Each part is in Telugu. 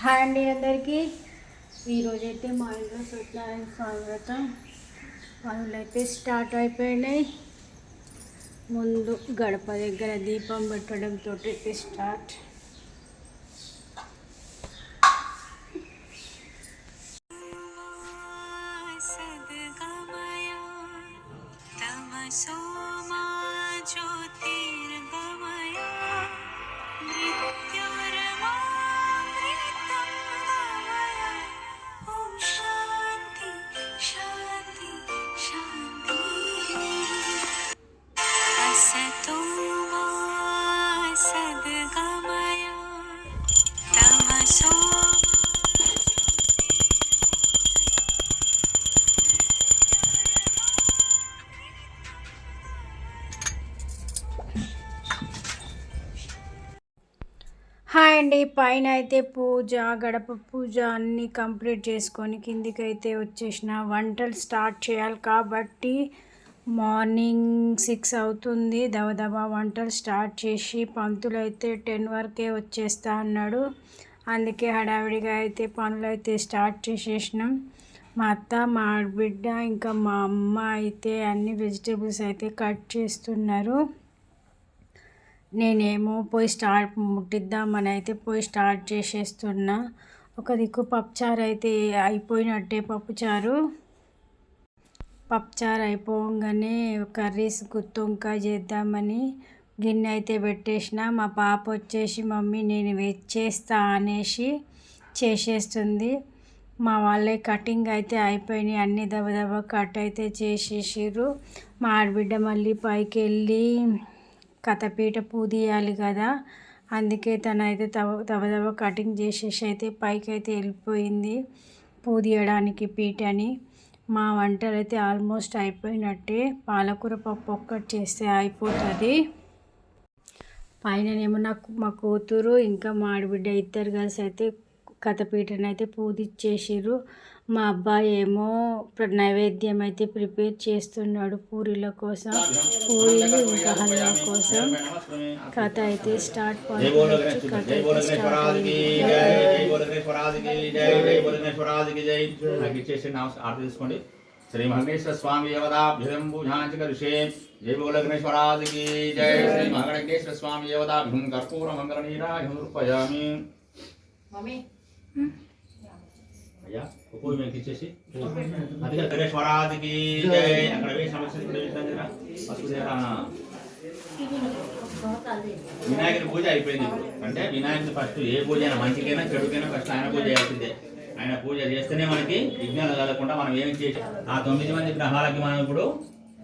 హాయ్ అండి అందరికీ. ఈరోజైతే మా ఇంట్లో సత్యనారాయణ స్వామి వ్రతం పనులు అయితే స్టార్ట్ అయిపోయినాయి. ముందు గడప దగ్గర దీపం పెట్టడంతో అయితే స్టార్ట్. అండి పైన అయితే పూజ గడప పూజ అన్నీ కంప్లీట్ చేసుకొని కిందికి అయితే వచ్చేసిన వంటలు స్టార్ట్ చేయాలి కాబట్టి మార్నింగ్ సిక్స్ అవుతుంది. దబదబా వంటలు స్టార్ట్ చేసి పంతులు అయితే టెన్ వరకే వచ్చేస్తా అన్నాడు. అందుకే హడావిడిగా అయితే పనులు అయితే స్టార్ట్ చేసేసినాం. మా అత్త మా బిడ్డ ఇంకా మా అమ్మ అయితే అన్ని వెజిటేబుల్స్ అయితే కట్ చేస్తున్నారు. నేనేమో పోయి స్టార్ట్ ముట్టిద్దామని అయితే పోయి స్టార్ట్ చేసేస్తున్నా. ఒక దిక్కు పప్పుచారు అయితే అయిపోయినట్టే పప్పుచారు. పప్పుచారు అయిపోగానే కర్రీస్ గుత్తొంకాయ చేద్దామని గిన్నె అయితే పెట్టేసిన. మా పాప వచ్చేసి మమ్మీ నేను చేస్తా అనేసి చేసేస్తుంది. మా వాళ్ళే కటింగ్ అయితే అయిపోయినాయి. అన్ని దబదబా కట్ అయితే చేసేసారు మా ఆడబిడ్డ మళ్ళీ పైకి వెళ్ళి కథపీట పూ కదా అందుకే తను అయితే తవ తవదవ కటింగ్ చేసేసి అయితే పైకి అయితే వెళ్ళిపోయింది పూదీయడానికి పీటని. మా వంటలు అయితే ఆల్మోస్ట్ అయిపోయినట్టే. పాలకూర పప్పు ఒక్కటి చేస్తే అయిపోతుంది. పైననేమో నాకు మా కూతురు ఇంకా మా ఆడబిడ్డ ఇద్దరు కలిసి అయితే కథపీటనైతే అయితే పూజిచ్చేసిర్రు మా అబ్బాయి ఏమో నైవేద్యం అయితే ప్రిపేర్ చేస్తున్నాడు పూరీల కోసం. పూరీలు ఇంకా హల్వా కోసం. కథ అయితే స్టార్ట్ తీసుకోండి. శ్రీ మహేశ్వర స్వామి యవదాభ్యుదంబుజాంచిక ఋషే జై బోలో గణేశ్వరాదికి జై. శ్రీ మహాగణేశ్వర స్వామి యవదాభ్యుం కర్పూర మంగళ నీరాయం రూపయామి. అయ్యా పూలు మీకు ఇచ్చేసి. అదిగా గణేశ్వరాదికి అక్కడ వేసి సమస్య వినాయకుడి పూజ అయిపోయింది అంటే వినాయకుడు ఫస్ట్ ఏ పూజ అయినా మంచికైనా చెడుకైనా ఫస్ట్ ఆయన పూజ చేయాల్సిందే. ఆయన పూజ చేస్తేనే మనకి విజ్ఞానం కలగకుండా మనం ఏం చేసి ఆ తొమ్మిది మంది గ్రహాలకి మనం ఇప్పుడు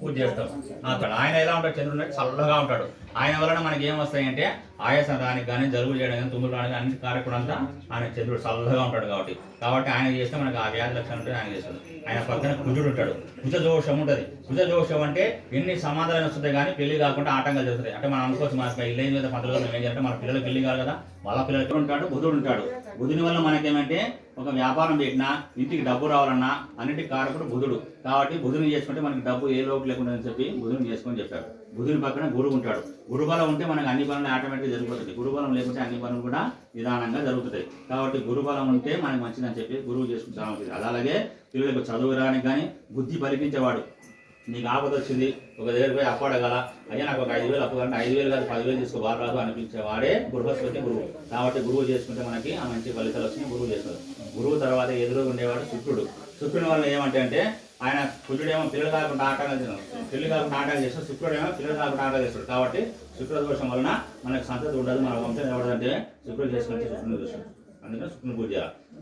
పూజ చేస్తాం. అతడు ఆయన ఎలా ఉంటాడు? చంద్రుడు చల్లగా ఉంటాడు. ఆయన వలన మనకి ఏం వస్తాయంటే ఆయాసం రానికి కానీ జలుబు చేయడం కానీ తుమ్ములు రానికి అన్ని కారకుడు అంతా ఆయన చంద్రుడు చల్లగా ఉంటాడు కాబట్టి. కాబట్టి ఆయన చేస్తే మనకి ఆ వ్యాధి లక్షణం ఉంటుంది ఆయన చేస్తాడు. ఆయన పక్కన కుజుడు ఉంటాడు. కుజ దోషం ఉంటుంది. కుజ దోషం అంటే ఎన్ని సమాధానం వస్తుంటాయి కానీ పెళ్ళి కాకుండా ఆటంకాలు జరుగుతాయి. అంటే మనం అనుకోవచ్చు మన ఇల్లు మీద పంతులు ఏం చేయాలంటే మన పిల్లలు పెళ్ళి కాదు కదా వాళ్ళ పిల్లలు ఉంటాడు బుధుడు ఉంటాడు. బుధుని వల్ల మనకేమంటే ఒక వ్యాపారం పెట్టినా ఇంటికి డబ్బు రావాలన్నా అన్నిటికి కారకుడు బుధుడు. కాబట్టి బుధుని చేసుకుంటే మనకి డబ్బు ఏ లోపు లేకుండా అని చెప్పి బుధుని చేసుకొని చెప్పాడు బుధుని పక్కన గురువు ఉంటాడు. గురుబలం ఉంటే మనకి అన్ని పనులు ఆటోమేటిక్గా జరిగిపోతుంది గురుబలం లేకుంటే అన్ని పనులు కూడా నిదానంగా జరుగుతాయి. కాబట్టి గురుబలం ఉంటే మనకి మంచిదని చెప్పి గురువు చేసుకుంటాం అలాగే పిల్లలకు చదువు రానికి కానీ బుద్ధి పలికించేవాడు. నీకు ఆపద వచ్చింది ఒక దగ్గర పోయి అప్పడగల అయ్యా నాకు ఒక ఐదు వేలు అప్పు కానీ ఐదు వేలు కాదు పదివేలు తీసుకో బాగా రాదు అనిపించేవాడే బృహస్పతి గురువు. కాబట్టి గురువు చేసుకుంటే మనకి ఆ మంచి ఫలితాలు వచ్చినాయి గురువు చేస్తారు గురువు తర్వాత ఎదురుగా ఉండేవాడు శుక్రుడు. శుక్రుని వల్ల ఏమంటే అంటే ఆయన కుజుడేమో పిల్లలు కాకుండా ఆటంకాలు చేస్తాడు. పిల్లలు కాకుండా ఆటంకాలు చేస్తాడు శుక్రుడేమో పిల్లలు కాకుండా ఆటంకాలు చేస్తాడు. కాబట్టి శుక్ర దోషం వలన మనకు సంతతి ఉండదు మన వంశం ఎవడంటే శుక్రుడు చేసుకుంటే శుక్రుడు దోషం. అందుకని శుక్రుని పూజ.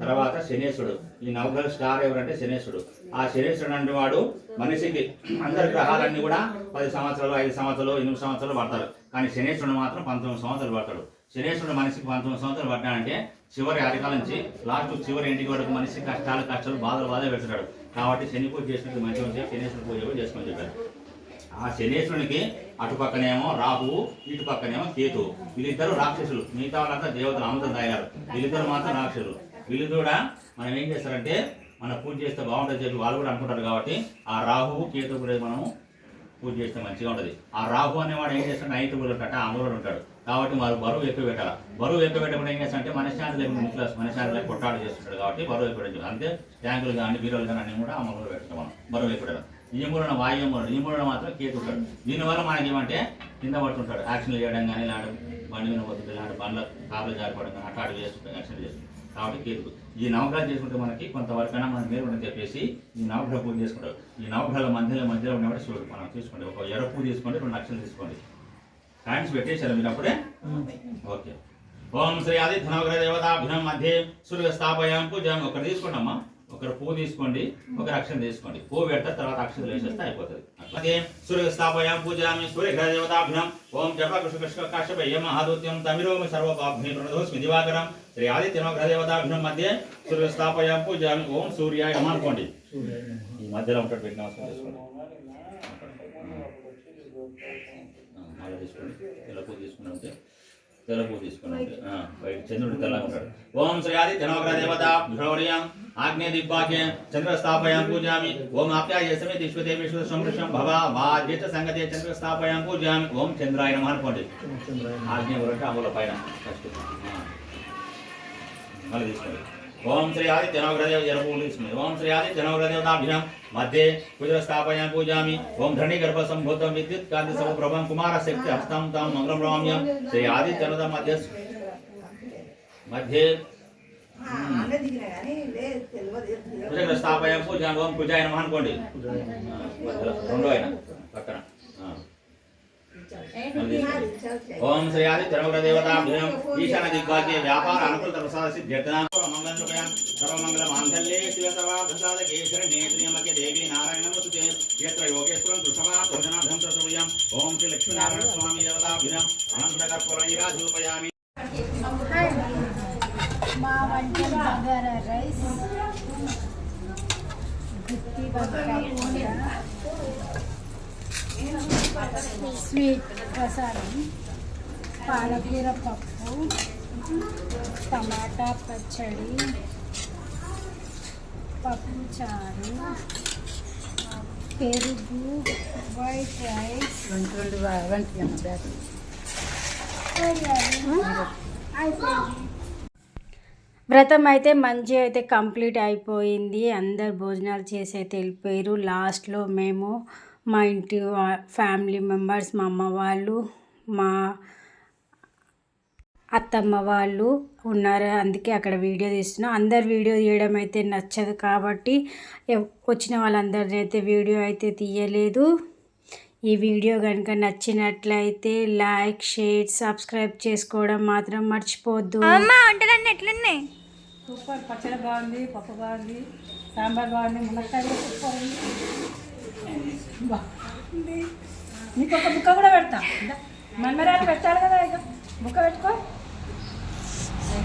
తర్వాత శనేశ్వరుడు. ఈ నవగ్రహ స్టార్ ఎవరంటే శనేశ్వరుడు. ఆ శనేశ్వరుడు అంటే వాడు మనిషికి అందరి గ్రహాలన్నీ కూడా పది సంవత్సరాలు ఐదు సంవత్సరాలు ఎనిమిది సంవత్సరాలు పడతారు. కానీ శనేశ్వరుడు మాత్రం పంతొమ్మిది సంవత్సరాలు పడతాడు. శనేశ్వరుడు మనిషికి పంతొమ్మిది సంవత్సరాలు పడ్డాడంటే చివరి అరికాల నుంచి లాస్ట్ చివరి ఇంటికి వరకు మనిషి కష్టాలు కష్టాలు బాధలు బాధ పెడతాడు కాబట్టి శని పూజ చేసుకుంటే మంచిగా ఉంటే శనేశ్వరుడు పూజ కూడా చేసుకొని చెప్పారు ఆ శనేశ్వరునికి అటు పక్కనేమో రాహువు ఇటు పక్కనేమో కేతు. వీళ్ళిద్దరు రాక్షసులు. మిగతా వాళ్ళంతా దేవతలు అమృతం తాగారు వీళ్ళిద్దరు మాత్రం రాక్షసులు. వీళ్ళు కూడా మనం ఏం చేస్తారంటే మన పూజ చేస్తే బాగుంటుంది చెప్పి వాళ్ళు కూడా అనుకుంటారు కాబట్టి ఆ రాహువు కేతు కూడా మనము పూజ చేస్తే మంచిగా ఉంటుంది. ఆ రాహు అనేవాడు ఏం చేస్తాడు? నైట్ కూడా ఉంటాడు అమరుడు ఉంటాడు. కాబట్టి వారు బరువు ఎక్కువ పెట్టాలి. బరువు ఎక్కువ పెట్టకుండా ఏం చేస్తారంటే మనశ్శాంతి లేకుండా ఇంట్లో మనశ్శాంతి లేక కొట్టాడు చేస్తుంటాడు కాబట్టి బరువు ఎక్కువ అంతే. ట్యాంకులు కానీ బీరోలు కానీ అన్ని కూడా అమలు పెట్టడం మనం. బరువు ఎక్కువ పెట్టాలి ఈ వాయుమూలన వాయు ఈ మాత్రం కేతుంటాడు దీనివల్ల మనకేమంటే ఏమంటే కింద పడుతుంటాడు. యాక్షన్లు చేయడం కానీ ఇలాంటి బండి మీద పోతుంది ఇలాంటి బండ్ల కాపులు జారిపోవడం కానీ అట్లాంటి చేస్తుంటాడు యాక్షన్ చేస్తుంటాడు కాబట్టి కేతు ఈ నవగ్రహం చేసుకుంటే మనకి కొంతవరకైనా మనం మేలు ఉండని చెప్పేసి ఈ నవగ్రహ పూజ చేసుకుంటారు. ఈ నవగ్రహాల మధ్యలో మధ్యలో ఉన్నప్పుడు శివుడు. మనం చూసుకోండి. ఒక ఎర్ర పూజ తీసుకోండి రెండు లక్షలు తీసుకోండి. కాయిన్స్ పెట్టేశారు మీరు అప్పుడే? ఓకే. ఓం శ్రీ ఆదిత్య నవగ్రహ దేవతాభ్యం మధ్య సూర్య స్థాపయాం పూజ. ఒకటి తీసుకోండి అమ్మా ఒకరు పువ్వు తీసుకోండి ఒక అక్షరం తీసుకోండి. పువ్వు పెడతా తర్వాత అక్షరం వేసేస్తే అయిపోతుంది. అదే సూర్య స్థాపయాం పూజామి సూర్యగ్రహ దేవతాభ్యం ఓం జప కృష్ణ కృష్ణ కాశ్యప యమ ఆదిత్యం తమిరోమి సర్వపాభ్యం ప్రణదోస్మి దివాకరం శ్రీ దేవతాభ్యం మధ్య సూర్య స్థాపయాం పూజామి ఓం సూర్యాయ నమః అనుకోండి. ఈ మధ్యలో ఉంటాడు పెట్టి నమస్కారం చేసుకోండి. మళ్ళీ తీసుకోండి. తెల్ల పువ్వు తీసుకుని ఉంటే తెల్ల పువ్వు తీసుకుని ఉంటే ఆ, బయట చంద్రుడు తెల్లగా ఉంటాడు ఓం శ్రీ ఆది నవగ్రహ దేవత భ్రౌర్యం ఆగ్నేయ దిగ్భాగ్య చంద్ర స్థాపయాం పూజామి ఓం ఆప్యాయ సమే విశ్వతే విశ్వ సమృషం భవ వాద్యత సంగతే చంద్ర స్థాపయాం పూజామి ఓం చంద్రాయ నమః అనుకోండి. ఆగ్నేయ వరకు అమల పైన. ఫస్ట్. మళ్ళీ తీసుకోండి. ఓం శ్రీ ఆదిత్య నవగ్రహదేవ జనపూలు తీసుకుని ఓం శ్రీ ఆదిత్య నవగ్రహదేవతాభ్యాం మధ్య కుజర స్థాపయాం పూజామి ఓం ధరణి గర్భ సంభూతం విద్యుత్ కాంతి సమప్రభం కుమార శక్తి హస్తం తాం మంగళం రామ్యం శ్రీ ఆదిత్య నద మధ్య మధ్య కుజగ్ర స్థాపయాం పూజామి ఓం కుజాయ నమః అనుకోండి ఆ, మధ్యలో రెండో ఆయన పక్కన ఆ. మళ్ళీ తీసుకోండి. ఓం శ్రీ ఆది ధర్మగ్ర దేవతాభ్యం ఈశాన దిగ్భాగ్య వ్యాపార అనుకూల ప్రసాద సిద్ధ్యర్థన మంగళం సర్వమంగళ మాంగళ్యే శివ సర్వార్థసాద కేశర నేత్రియమధ్య దేవి నారాయణ వసుతే యత్ర యోగేశ్వరం దృషమా భోజనాభం ప్రసూయం ఓం శ్రీ లక్ష్మీనారాయణ స్వామి దేవతాభ్యం అనంత కర్పూర నీరాజూపయామి మా వంటలు బగారా రైస్ గుత్తి వంకాయ కూర స్వీట్ ప్రసాదం పాలకూర పప్పు టమాటా పచ్చడి పప్పు చారు పెరుగు వైట్ రైస్ అయిపోయింది వ్రతం అయితే మంచి అయితే కంప్లీట్ అయిపోయింది. అందరు భోజనాలు చేసి అయితే వెళ్ళిపోయారు. లాస్ట్లో మేము మా ఇంటి ఫ్యామిలీ మెంబర్స్ మా అమ్మ వాళ్ళు మా అత్తమ్మ వాళ్ళు ఉన్నారు. అందుకే అక్కడ వీడియో తీస్తున్నాం. అందరు వీడియో తీయడం అయితే నచ్చదు కాబట్టి వచ్చిన వాళ్ళందరిని అయితే వీడియో అయితే తీయలేదు. ఈ వీడియో కనుక నచ్చినట్లయితే లైక్ షేర్ సబ్స్క్రైబ్ చేసుకోవడం మాత్రం మర్చిపోద్దు అమ్మ వంటలన్నీ ఎట్లున్నాయి? సూపర్. పచ్చడి బాగుంది పప్పు బాగుంది సాంబార్ బాగుంది మునక్కాయ కూడా సూపర్ ఉంది. బాగుంది నీకు ఒక బుక్క కూడా పెడతా. మన్మరాలు పెట్టాలి కదా ఇక. బుక్క పెట్టుకో.